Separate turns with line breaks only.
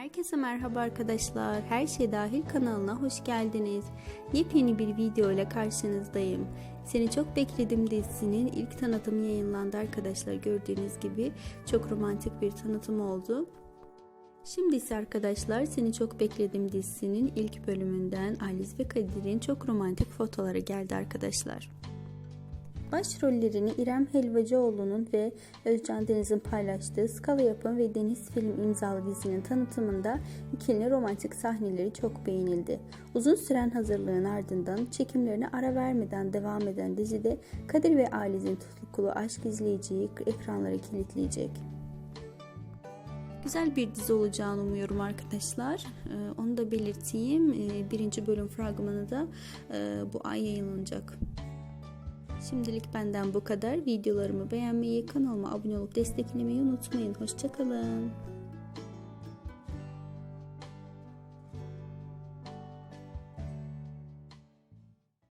Herkese merhaba arkadaşlar. Her şey dahil kanalına hoş geldiniz. Yepyeni bir video ile karşınızdayım. Seni çok bekledim dizisinin ilk tanıtımı yayınlandı arkadaşlar. Gördüğünüz gibi çok romantik bir tanıtım oldu. Şimdi ise arkadaşlar Seni Çok Bekledim dizisinin ilk bölümünden Alice ve Kadir'in çok romantik fotoları geldi arkadaşlar. Başrollerini İrem Helvacıoğlu'nun ve Özcan Deniz'in paylaştığı Skala Yapım ve Deniz Film imzalı dizinin tanıtımında ikilinin romantik sahneleri çok beğenildi. Uzun süren hazırlığın ardından çekimlerine ara vermeden devam eden dizide Kadir ve Alice'in tutkulu aşk izleyiciyi ekranlara kilitleyecek. Güzel bir dizi olacağını umuyorum arkadaşlar. Ee, onu da belirteyim. Ee, birinci bölüm fragmanı da e, bu ay yayınlanacak. Şimdilik benden bu kadar. Videolarımı beğenmeyi, kanalıma abone olup desteklemeyi unutmayın. Hoşçakalın.